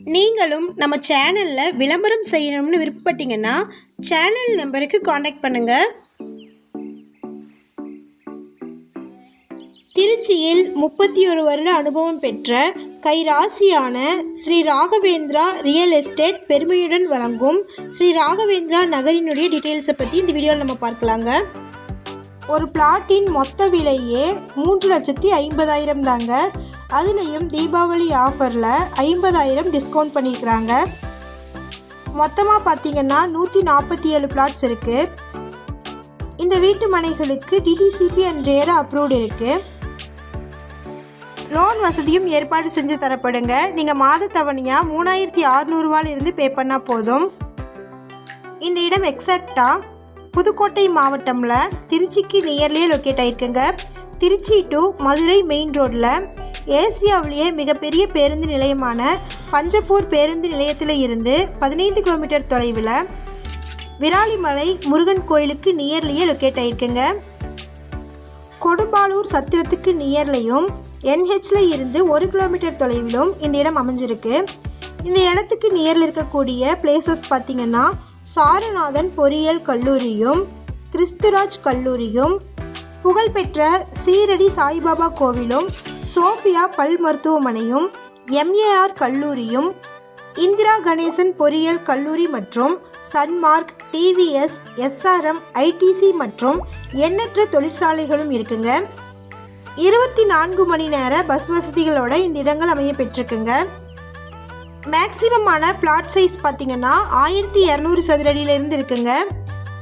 நீங்களும் நம்ம சேனலில் விளம்பரம் செய்யணும்னு விருப்பப்பட்டீங்கன்னா சேனல் நம்பருக்கு காண்டாக்ட் பண்ணுங்கள் திருச்சியில் முப்பத்தி ஒரு வருட அனுபவம் பெற்ற கைராசியான ஸ்ரீ ராகவேந்திரா ரியல் எஸ்டேட் பெருமையுடன் வழங்கும் ஸ்ரீ ராகவேந்திரா நகரினுடைய டீட்டெயில்ஸை பற்றி இந்த வீடியோவில் நம்ம பார்க்கலாங்க. ஒரு பிளாட்டின் மொத்த விலையே மூன்று லட்சத்தி ஐம்பதாயிரம் தாங்க. அதுலேயும் தீபாவளி ஆஃபரில் ஐம்பதாயிரம் டிஸ்கவுண்ட் பண்ணியிருக்கிறாங்க மொத்தமாக பார்த்தீங்கன்னா நூற்றி நாற்பத்தி ஏழு பிளாட்ஸ் இருக்குது இந்த வீட்டு மனைகளுக்கு டிடிசிபி அண்ட் ரேரா அப்ரூவ்டு இருக்குது லோன் வசதியும் ஏற்பாடு செஞ்சு தரப்படுங்க. நீங்கள் மாத தவணையாக மூணாயிரத்தி அறநூறுவாலிருந்து பே பண்ணால் போதும். இந்த இடம் எக்ஸாக்டாக புதுக்கோட்டை மாவட்டமில் திருச்சிக்கு நியர்லேயே லொக்கேட் ஆகிருக்குங்க திருச்சி டு மதுரை மெயின் ரோட்டில் ஏசியாவிலேயே மிகப்பெரிய பேருந்து நிலையமான பஞ்சப்பூர் பேருந்து நிலையத்தில் இருந்து பதினைந்து கிலோமீட்டர் தொலைவில் விராலிமலை முருகன் கோயிலுக்கு நியர்லேயே லொக்கேட் ஆயிருக்குங்க. கொடும்பாலூர் சத்திரத்துக்கு நியர்லையும் என்ஹெச்ல இருந்து ஒரு கிலோமீட்டர் தொலைவிலும் இந்த இடம் அமைஞ்சிருக்கு. இந்த இடத்துக்கு நியரில் இருக்கக்கூடிய பிளேசஸ் பார்த்திங்கன்னா சாரநாதன் பொறியியல் கல்லூரியும் கிறிஸ்துராஜ் கல்லூரியும் புகழ்பெற்ற சீரடி சாய்பாபா கோவிலும் சோஃபியா பல் மருத்துவமனையும் எம்ஏஆர் கல்லூரியும் இந்திரா கணேசன் பொறியியல் கல்லூரி மற்றும் சன்மார்க் டிவிஎஸ் எஸ்ஆர்எம் ஐடிசி மற்றும் எண்ணற்ற தொழிற்சாலைகளும் இருக்குங்க. இருபத்தி நான்கு மணி நேர பஸ் வசதிகளோட இந்த இடங்கள் அமைய பெற்றிருக்குங்க. மேக்சிமமான பிளாட் சைஸ் பார்த்தீங்கன்னா ஆயிரத்தி இரநூறு சதுர அடியிலிருந்து இருக்குங்க.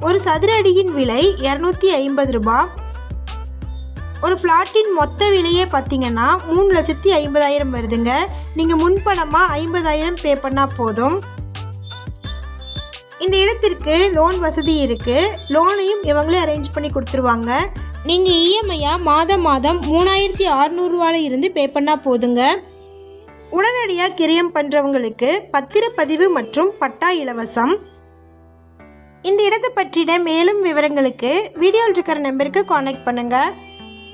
ஒரு சதுர அடியின் விலை இரநூத்தி ஐம்பது ரூபாய். ஒரு பிளாட்டின் மொத்த விலையே பார்த்தீங்கன்னா மூணு லட்சத்தி ஐம்பதாயிரம் வருதுங்க. நீங்கள் முன்பணமாக ஐம்பதாயிரம் பே பண்ணால் போதும். இந்த இடத்திற்கு லோன் வசதி இருக்குது லோனையும் இவங்களே அரேஞ்ச் பண்ணி கொடுத்துருவாங்க. நீங்கள் இஎம்ஐயாக மாதம் மாதம் மூணாயிரத்தி அறநூறுவாவில் இருந்து பே பண்ணால் போதுங்க. உடனடியாக கிரியம் பண்ணுறவங்களுக்கு பத்திரப்பதிவு மற்றும் பட்டா இலவசம். இந்த இடத்தை பற்றின மேலும் விவரங்களுக்கு வீடியோவில் இருக்கிற நம்பருக்கு காண்டாக்ட் பண்ணுங்கள்